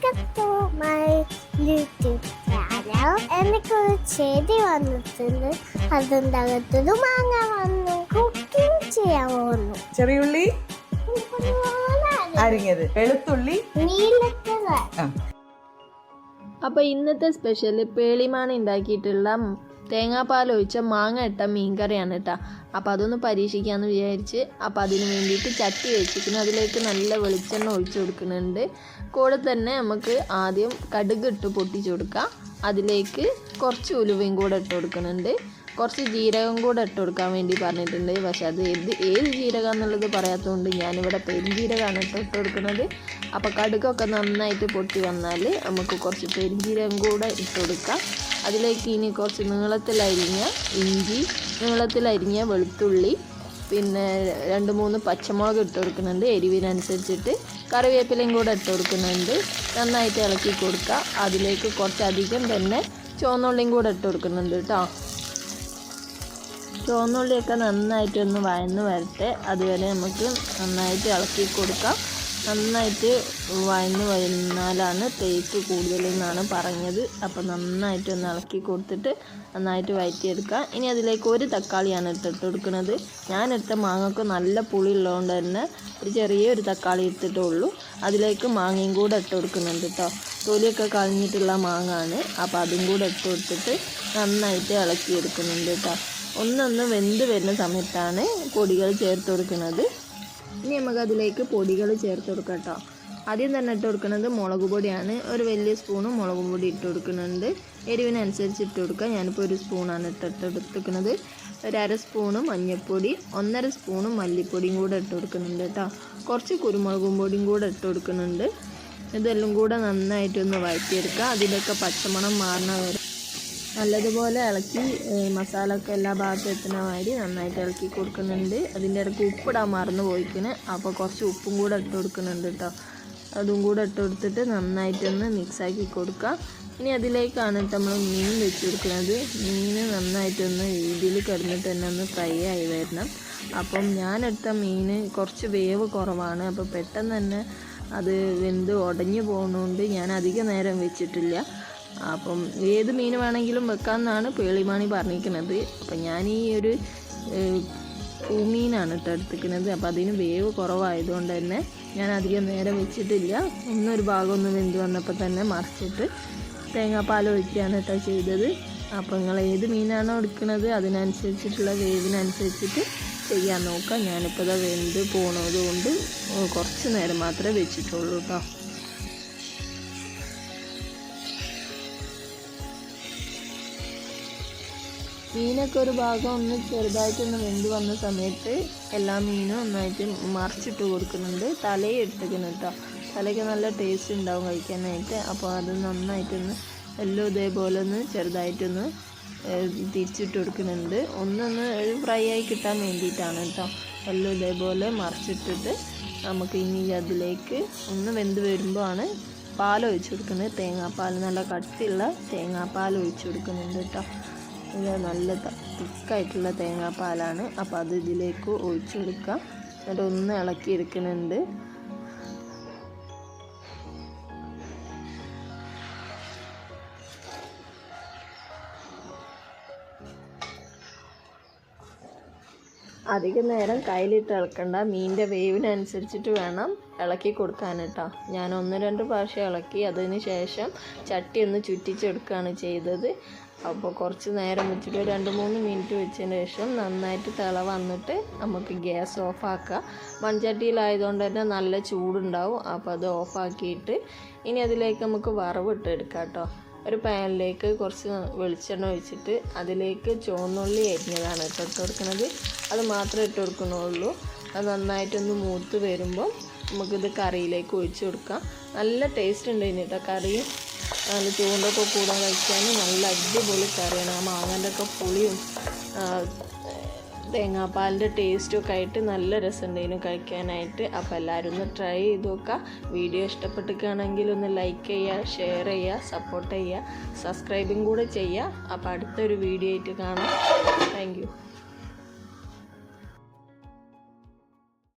Welcome to my YouTube channel എനിക്കൊരു ചെടി വന്നിട്ടുണ്ട്. അതുണ്ടാകത്തൊരു മാങ്ങ വന്നു. കുക്കിംഗ് ചെയ്യാൻ പോകുന്നു ചെറിയുള്ളി അരിഞ്ഞത്. വെളുത്തുള്ളി? നീലത്തത് അപ്പൊ അപ്പോൾ ഇന്നത്തെ സ്പെഷ്യൽ പേളിമാണ ഉണ്ടാക്കിയിട്ടുള്ള തേങ്ങാപ്പാൽ ഒഴിച്ച മാങ്ങ ഇട്ട മീൻകറിയാണ് കേട്ടോ. അപ്പോൾ അതൊന്ന് പരീക്ഷിക്കാമെന്ന് വിചാരിച്ച് അപ്പോൾ അതിന് വേണ്ടിയിട്ട് ചട്ടി വെച്ചിരിക്കുന്നു. അതിലേക്ക് നല്ല വെളിച്ചെണ്ണ ഒഴിച്ച് കൊടുക്കുന്നുണ്ട്. കൂടെ തന്നെ നമുക്ക് ആദ്യം കടുക് ഇട്ട് പൊട്ടിച്ചു കൊടുക്കാം. അതിലേക്ക് കുറച്ച് ഉലുവയും കൂടെ ഇട്ട് കൊടുക്കുന്നുണ്ട്. കുറച്ച് ജീരകം കൂടെ ഇട്ട് കൊടുക്കാൻ വേണ്ടി പറഞ്ഞിട്ടുണ്ട്. പക്ഷെ അത് ഏത് ഏത് ജീരകം എന്നുള്ളത് പറയാത്തതുകൊണ്ട് ഞാനിവിടെ പെരുംജീരകമാണ് ഇട്ട് ഇട്ട് കൊടുക്കുന്നത്. അപ്പോൾ കടുകൊക്കെ നന്നായിട്ട് പൊട്ടി വന്നാൽ നമുക്ക് കുറച്ച് പെരുംജീരകം കൂടെ ഇട്ട് കൊടുക്കാം. അതിലേക്ക് ഇനി കുറച്ച് നീളത്തിലരിഞ്ഞ ഇഞ്ചി നീളത്തിലരിഞ്ഞ വെളുത്തുള്ളി പിന്നെ രണ്ട് മൂന്ന് പച്ചമുളക് ഇട്ട് കൊടുക്കുന്നുണ്ട്. എരിവിനനുസരിച്ചിട്ട് കറിവേപ്പിലയും കൂടെ ഇട്ട് കൊടുക്കുന്നുണ്ട്. നന്നായിട്ട് ഇളക്കി കൊടുക്കുക. അതിലേക്ക് കുറച്ചധികം തന്നെ ചുവന്നുള്ളിയും കൂടെ ഇട്ട് കൊടുക്കുന്നുണ്ട് കേട്ടോ. ചുവന്നുള്ളിയൊക്കെ നന്നായിട്ടൊന്ന് വഴന്ന് വരട്ടെ. അതുവരെ നമുക്ക് നന്നായിട്ട് ഇളക്കി കൊടുക്കാം. നന്നായിട്ട് വഴന്ന് വരുന്നാലാണ് ടേസ്റ്റ് കൂടുതലെന്നാണ് പറഞ്ഞത്. അപ്പോൾ നന്നായിട്ട് ഒന്ന് ഇളക്കി കൊടുത്തിട്ട് നന്നായിട്ട് വഴറ്റിയെടുക്കുക ഇനി അതിലേക്ക് ഒരു തക്കാളിയാണ് ഇട്ടിട്ട് കൊടുക്കുന്നത്. ഞാൻ എടുത്ത മാങ്ങക്ക് നല്ല പുളി ഉള്ളതുകൊണ്ട് തന്നെ ഒരു ചെറിയൊരു തക്കാളി ഇട്ടിട്ടുള്ളൂ അതിലേക്ക് മാങ്ങയും കൂടെ ഇട്ട് കൊടുക്കുന്നുണ്ട് കേട്ടോ. തൊലിയൊക്കെ കളഞ്ഞിട്ടുള്ള മാങ്ങാണ്. അപ്പോൾ അതും കൂടെ ഇട്ട് കൊടുത്തിട്ട് നന്നായിട്ട് ഇളക്കിയെടുക്കുന്നുണ്ട് കേട്ടോ. ഒന്നൊന്ന് വെന്ത് വരുന്ന സമയത്താണ് പൊടികൾ ചേർത്ത് കൊടുക്കുന്നത്. ഇനി നമുക്ക് അതിലേക്ക് പൊടികൾ ചേർത്ത് കൊടുക്കാം കേട്ടോ. ആദ്യം തന്നെ ഇട്ട് കൊടുക്കുന്നത് മുളക് പൊടിയാണ്. ഒരു വലിയ സ്പൂണ് മുളക് പൊടി ഇട്ട് കൊടുക്കുന്നുണ്ട്. എരിവിനനുസരിച്ച് ഇട്ട് കൊടുക്കുക. ഞാനിപ്പോൾ ഒരു സ്പൂണാണ് ഇട്ടിട്ടെടുത്തിരിക്കുന്നത് ഒരു അര സ്പൂണ് മഞ്ഞൾപ്പൊടി ഒന്നര സ്പൂണ് മല്ലിപ്പൊടിയും കൂടെ ഇട്ട് കൊടുക്കുന്നുണ്ട് കേട്ടോ. കുറച്ച് കുരുമുളകും പൊടിയും കൂടെ ഇട്ട് കൊടുക്കുന്നുണ്ട്. ഇതെല്ലാം കൂടെ നന്നായിട്ടൊന്ന് വഴറ്റിയെടുക്കുക. അതിലൊക്കെ പച്ചമണം മാറണ വരെ നല്ലതുപോലെ ഇളക്കി മസാല ഒക്കെ എല്ലാ ഭാഗത്തും എത്തുന്ന മാതിരി നന്നായിട്ട് ഇളക്കി കൊടുക്കുന്നുണ്ട്. അതിന്റെ ഇടയ്ക്ക് ഉപ്പിടാൻ മറന്നു പോയിക്കണ്. അപ്പോൾ കുറച്ച് ഉപ്പും കൂടെ ഇട്ട് കൊടുക്കുന്നുണ്ട് കേട്ടോ. അതും കൂടെ ഇട്ട് കൊടുത്തിട്ട് നന്നായിട്ടൊന്ന് മിക്സാക്കി കൊടുക്കുക ഇനി അതിലേക്കാണ് നമ്മൾ മീൻ വെച്ച് കൊടുക്കുന്നത്. മീൻ നന്നായിട്ടൊന്ന് ഇതിൽ കിടന്നിട്ട് തന്നെ ഒന്ന് ഫ്രൈ ആയി വരണം. അപ്പം ഞാനെടുത്ത മീൻ കുറച്ച് വേവ് കുറവാണ്. അപ്പോൾ പെട്ടെന്ന് തന്നെ അത് വെന്ത് ഉടഞ്ഞു പോകുന്നതുകൊണ്ട് ഞാൻ അധിക നേരം വെച്ചിട്ടില്ല. അപ്പം ഏത് മീൻ വേണമെങ്കിലും വെക്കാമെന്നാണ് പേളിമാണി പറഞ്ഞിരിക്കുന്നത്. അപ്പം ഞാൻ ഈ ഒരു പൂമീനാണ് കേട്ടോ എടുത്തിരിക്കുന്നത്. അപ്പം അതിന് വേവ് കുറവായതുകൊണ്ട് തന്നെ ഞാൻ അധികം നേരം വെച്ചിട്ടില്ല. ഒന്നൊരു ഭാഗം ഒന്ന് വെന്ത് വന്നപ്പോൾ തന്നെ മറിച്ചിട്ട് തേങ്ങാപ്പാൽ ഒഴിക്കുകയാണ് കേട്ടോ ചെയ്തത്. അപ്പോൾ നിങ്ങൾ ഏത് മീനാണോ എടുക്കുന്നത് അതിനനുസരിച്ചിട്ടുള്ള വേവിനനുസരിച്ചിട്ട് ചെയ്യാൻ നോക്കാം. ഞാനിപ്പോൾ അത് വെന്ത് പോണതുകൊണ്ട് കുറച്ച് നേരം മാത്രമേ വെച്ചിട്ടുള്ളൂ കേട്ടോ. മീനൊക്കെ ഒരു ഭാഗം ഒന്ന് ചെറുതായിട്ടൊന്ന് വെന്ത് വന്ന സമയത്ത് എല്ലാ മീനും ഒന്നായിട്ട് മറിച്ചിട്ട് കൊടുക്കുന്നുണ്ട്. തലയും എടുത്തിരിക്കുന്നു കേട്ടോ തലയ്ക്ക് നല്ല ടേസ്റ്റ് ഉണ്ടാവും കഴിക്കാനായിട്ട്. അപ്പോൾ അത് നന്നായിട്ടൊന്ന് എല്ലാം ഇതേപോലെ ഒന്ന് ചെറുതായിട്ടൊന്ന് തിരിച്ചിട്ട് കൊടുക്കുന്നുണ്ട്. ഒന്നൊന്ന് ഫ്രൈ ആയി കിട്ടാൻ വേണ്ടിയിട്ടാണ് കേട്ടോ എല്ലാം ഇതേപോലെ മറിച്ചിട്ടിട്ട് നമുക്ക് ഇനി അതിലേക്ക് ഒന്ന് വെന്ത് വരുമ്പോൾ ആണ് പാൽ ഒഴിച്ച് കൊടുക്കുന്നത്. തേങ്ങാപ്പാൽ നല്ല കട്ടിയുള്ള തേങ്ങാപ്പാൽ ഒഴിച്ചു കൊടുക്കുന്നുണ്ട് കേട്ടോ ഇത് നല്ല തിക്കായിട്ടുള്ള തേങ്ങാപ്പാലാണ്. അപ്പോൾ അത് ഇതിലേക്ക് ഒഴിച്ചു കൊടുക്കുക എന്നിട്ട് ഒന്ന് ഇളക്കി എടുക്കുന്നുണ്ട് അധികം നേരം കയ്യിലിട്ട് ഇളക്കണ്ട. മീനിന്റെ വേവിനനുസരിച്ചിട്ട് വേണം ഇളക്കി കൊടുക്കാൻ കേട്ടോ ഞാൻ ഒന്ന് രണ്ട് പ്രാവശ്യം ഇളക്കി അതിന് ശേഷം ചട്ടി ഒന്ന് ചുറ്റിച്ചെടുക്കുകയാണ് ചെയ്തത്. അപ്പോൾ കുറച്ച് നേരം വെച്ചിട്ട് രണ്ട് മൂന്ന് മിനിറ്റ് വെച്ചതിന് ശേഷം നന്നായിട്ട് തിള വന്നിട്ട് നമുക്ക് ഗ്യാസ് ഓഫാക്കുക മൺചട്ടിയിലായതുകൊണ്ട് തന്നെ നല്ല ചൂടുണ്ടാവും. അപ്പോൾ അത് ഓഫാക്കിയിട്ട് ഇനി അതിലേക്ക് നമുക്ക് വറവിട്ട് എടുക്കാം കേട്ടോ ഒരു പാനിലേക്ക് കുറച്ച് വെളിച്ചെണ്ണ ഒഴിച്ചിട്ട് അതിലേക്ക് ചുവന്നുള്ളി അരിഞ്ഞതാണ് ഇട്ട് കൊടുക്കുന്നത് അത് മാത്രമേ ഇട്ട് കൊടുക്കുന്നുള്ളൂ. അത് നന്നായിട്ടൊന്ന് മൂത്ത് വരുമ്പോൾ നമുക്കിത് കറിയിലേക്ക് ഒഴിച്ചു കൊടുക്കാം. നല്ല ടേസ്റ്റ് ഉണ്ട് ഇനി കേട്ടോ കറിയും നല്ല ചൂണ്ടൊക്കെ കൂടാൻ കഴിക്കാനും നല്ല അടിപൊളി കറിയാണ്. ആ മാങ്ങന്റെ ഒക്കെ പുളിയും തേങ്ങാപ്പാലിന്റെ ടേസ്റ്റും ഒക്കെ ആയിട്ട് നല്ല രസമുണ്ടായിരുന്നു കഴിക്കാനായിട്ട്. അപ്പോൾ എല്ലാവരും ഒന്ന് ട്രൈ ചെയ്ത് നോക്കുക. വീഡിയോ ഇഷ്ടപ്പെട്ടിരിക്കുകയാണെങ്കിൽ ഒന്ന് ലൈക്ക് ചെയ്യുക ഷെയർ ചെയ്യുക സപ്പോർട്ട് ചെയ്യുക സബ്സ്ക്രൈബും കൂടെ ചെയ്യുക. അപ്പോൾ അടുത്തൊരു വീഡിയോ ആയിട്ട് കാണാം. Thank you.